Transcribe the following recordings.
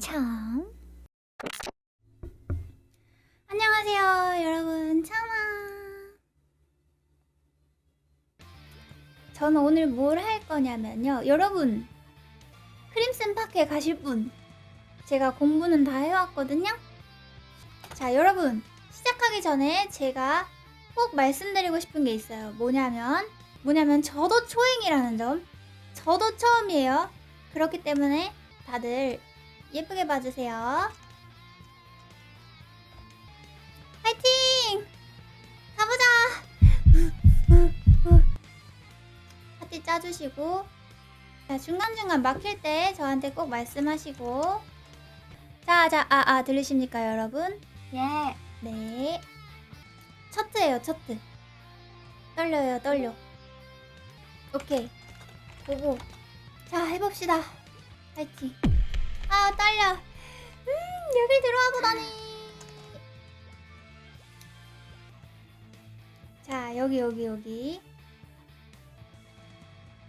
참. 안녕하세요, 여러분. 참아. 저는 오늘 뭘 할 거냐면요. 여러분, 크림슨 파크에 가실 분. 제가 공부는 다 해왔거든요. 자, 여러분. 시작하기 전에 제가 꼭 말씀드리고 싶은 게 있어요. 뭐냐면, 뭐냐면, 저도 초행이라는 점. 저도 처음이에요. 그렇기 때문에 다들 예쁘게 봐주세요. 파이팅! 가보자! 파티 짜주시고 자 중간중간 막힐 때 저한테 꼭 말씀하시고 자자 아아 들리십니까 여러분? 예. 네 첫트예요 첫트 떨려요 떨려 오케이 보고 자 해봅시다 파이팅 아 떨려. 음 여기 들어와 보다니. 자 여기 여기 여기.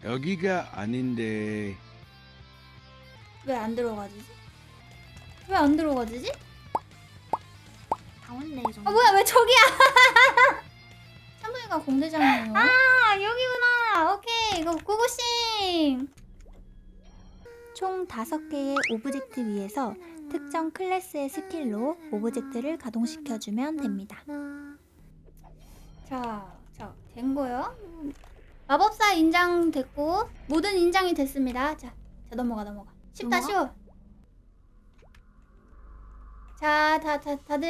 여기가 아닌데. 왜 안 들어가지지? 왜 안 들어가지지? 가운데 좀. 아 뭐야 왜 저기야? 참부이가 공대장이에요? 아 여기구나. 오케이 이거 고고싱 총 5개의 오브젝트 위에서 특정 클래스의 스킬로 오브젝트를 가동시켜주면 됩니다 자, 자, 된 거요? 마법사 인장 됐고 모든 인장이 됐습니다 자, 자 넘어가 넘어가 쉽다? 쉬워 자, 다, 다, 다들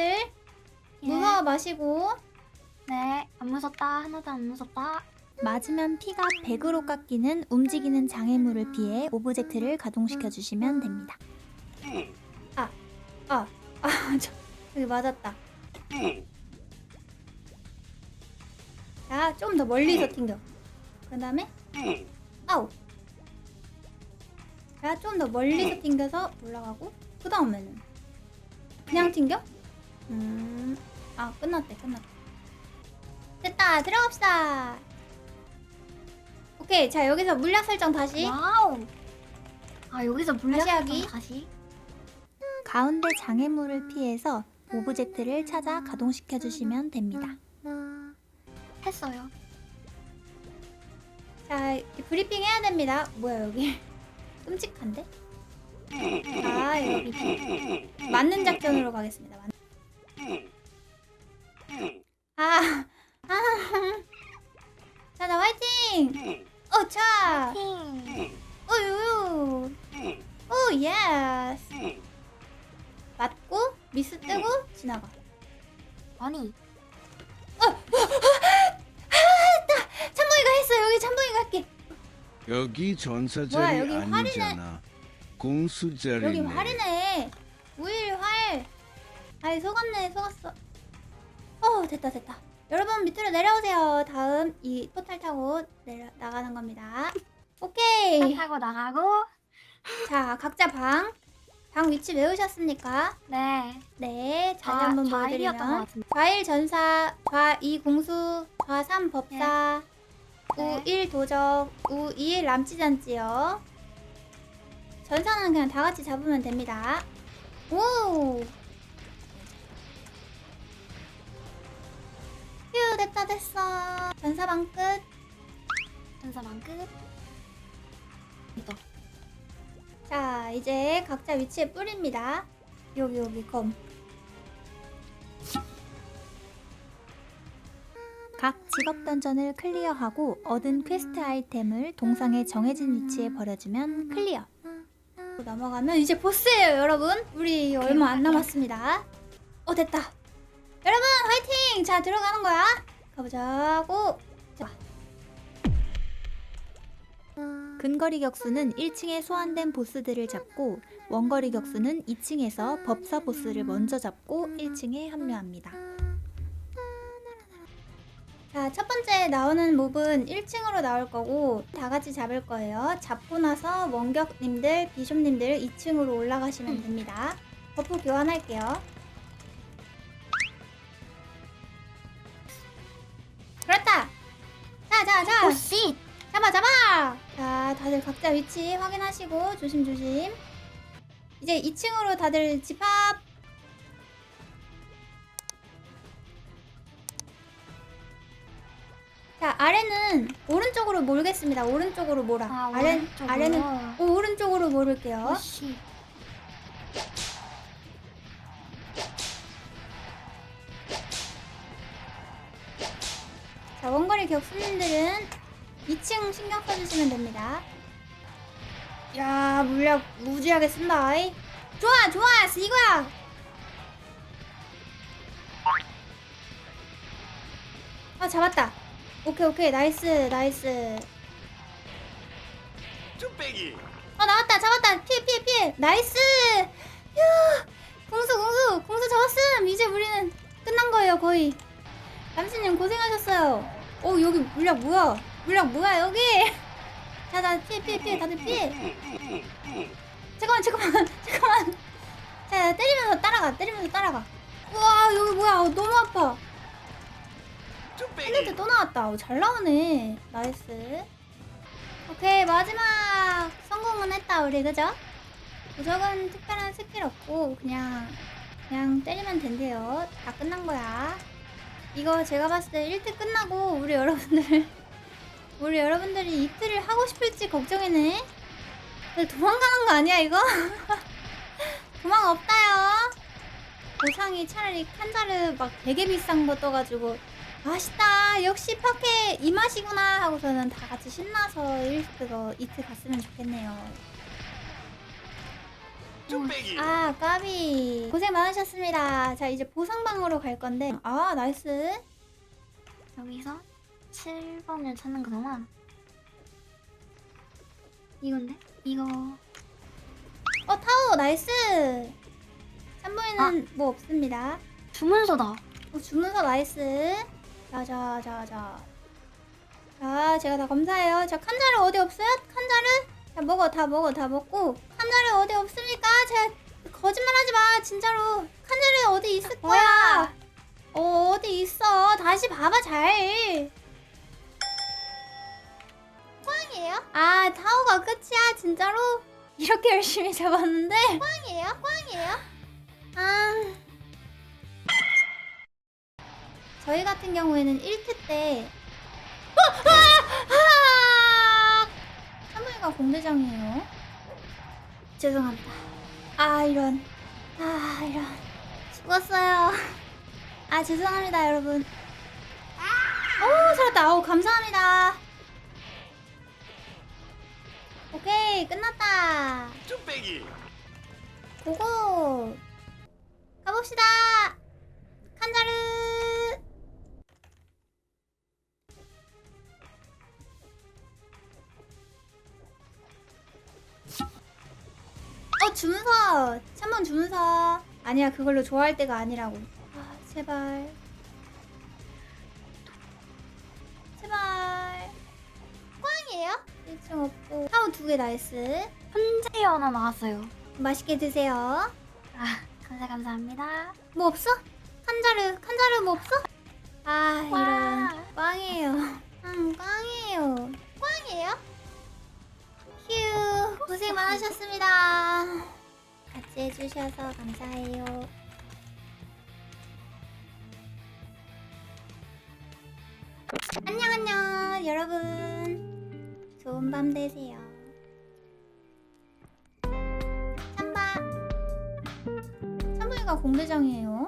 예. 무서워 마시고 네. 안 무섭다. 하나도 안 무섭다. 맞으면 피가 100으로 깎이는 움직이는 장애물을 피해 오브젝트를 가동시켜 주시면 됩니다. 아, 아, 아, 저, 여기 맞았다. 자, 좀더 멀리서 튕겨. 그 다음에, 아우. 자, 좀 더 멀리서 튕겨서 올라가고, 그 다음에는 그냥 튕겨? 음, 아, 끝났대, 끝났대. 됐다, 들어갑시다. 오케이, 자, 여기서 물약 설정 다시. 와우. 아 여기서 물약 다시 하기. 다시. 가운데 장애물을 피해서 오브젝트를 찾아 가동시켜 주시면 됩니다. 했어요. 자, 브리핑 해야 됩니다. 뭐야 여기? 끔찍한데? 아, 여기 맞는 작전으로 가겠습니다. 맞... 아, 아, 자, 나 화이팅! 어, 자, 팅. 어유, 오, 예스. 맞고 미스 뜨고 지나가. 아니. 참봉이가 했어. 여기 참봉이가 할게. 여기 전사 뭐야, 자리 여기 아니잖아. 공수 자리네. 여기 활이네. 우일 활. 아이 속았네 속았어. 어 됐다 됐다. 여러분 밑으로 내려오세요. 다음 이 포탈 타고 내려 나가는 겁니다. 차 오케이. 타고 나가고. 자 각자 방. 방 위치 외우셨습니까? 네. 네. 자리 좌- 한번 좌일이었던 것 보여드리면 같은데. 좌일 전사, 좌이 공수, 좌삼 법사, 네. 우일 도적, 우이일 람찌잔찌요. 전사는 그냥 다 같이 잡으면 됩니다. 오! 휴, 됐다, 됐어. 전사방 끝. 전사만 끝. 또. 자, 이제 각자 위치에 뿌립니다. 여기, 여기, 검. 각 직업 던전을 클리어하고 얻은 퀘스트 아이템을 동상의 정해진 위치에 버려주면 클리어. 넘어가면 이제 보스예요, 여러분. 우리 얼마 안 남았습니다. 어, 됐다. 여러분, 화이팅! 자, 들어가는 거야. 가보자고. 자. 근거리 격수는 1층에 소환된 보스들을 잡고 원거리 격수는 2층에서 법사 보스를 먼저 잡고 1층에 합류합니다. 자, 첫 번째 나오는 몹은 1층으로 나올 거고 다 같이 잡을 거예요. 잡고 나서 원격님들, 비숍님들 2층으로 올라가시면 됩니다. 버프 교환할게요. 그렇다! 자, 자, 자! 오씨. 잡아 잡아! 자 다들 각자 위치 확인하시고 조심조심 이제 2층으로 다들 집합. 자, 아래는 오른쪽으로 몰겠습니다. 오른쪽으로 몰아. 아, 아래, 오른쪽으로. 아래는 오, 오른쪽으로 몰을게요. 자, 원거리 격수님들은 2층 신경 써주시면 됩니다. 야, 물약 무지하게 쓴다. 아이. 좋아, 좋아, 이거야. 아, 잡았다. 오케이, 오케이, 나이스, 나이스. 쭈빼기 어, 나왔다, 잡았다. 피해, 피해, 피해. 나이스. 야, 공수, 공수, 공수 잡았음. 이제 우리는 끝난 거예요, 거의. 남신님 고생하셨어요. 오 여기 물약 뭐야? 물약 뭐야 여기? 자, 나 피해 피해 피해 다들 피해. 잠깐만 잠깐만 잠깐만. 자 때리면서 따라가 때리면서 따라가. 우와 여기 뭐야 어, 너무 아파. 핸드트 또 나왔다. 어, 잘 나오네. 나이스. 오케이 마지막 성공은 했다 우리 그죠? 무적은 특별한 스킬 없고 그냥 그냥 때리면 된대요. 다 끝난 거야. 이거 제가 봤을 때 1트 끝나고 우리 여러분들 우리 여러분들이 이트를 하고 싶을지 걱정이네. 도망가는 거 아니야 이거? 도망 없다요. 보상이 차라리 칸자르 막 되게 비싼 거 떠가지고 맛있다 역시 파케 이 맛이구나 하고서는 다 같이 신나서 1 그거 이트 갔으면 좋겠네요. 아 까비 고생 많으셨습니다 자 이제 보상방으로 갈 건데 아 나이스 여기서 7번을 찾는 거잖아. 이건데? 이거. 어 타워 나이스 참보이는 뭐 없습니다 주문서다. 어, 주문서 나이스 자 자 자 자 자 제가 다 검사해요 자 칸자르 어디 없어요? 칸자르? 자 먹어 다 먹어 다 먹고 칸자르 어디 없습니까? 제가 거짓말 하지 마 진짜로 칸자르 어디 있을 거야 어 어디 있어 다시 봐봐 잘 꽝이에요? 아 타워가 끝이야 진짜로? 이렇게 열심히 잡았는데 꽝이에요? 꽝이에요? 아 저희 같은 경우에는 1트 때 어! 아! 아! 한번이가 공대장이에요 죄송합니다 아 이런 아 이런 죽었어요 아 죄송합니다 여러분 오 살았다 아우 감사합니다 오케이 끝났다. 쭈빼기. 고고. 가봅시다. 칸자르. 어 주문서. 3번 주문서. 아니야 그걸로 좋아할 때가 아니라고. 아 제발 제발 1층 없고 타워 두 개 나이스 훈제 하나 나왔어요. 맛있게 드세요 아, 감사 감사합니다. 뭐 없어? 칸자르 칸자르 뭐 없어? 아 와. 이런 꽝이에요 음 꽝이에요 꽝이에요? 휴 고생 많으셨습니다 같이 해주셔서 감사해요 안녕 안녕 여러분 좋은 밤 되세요. 찬바 찬보이가 공대장이에요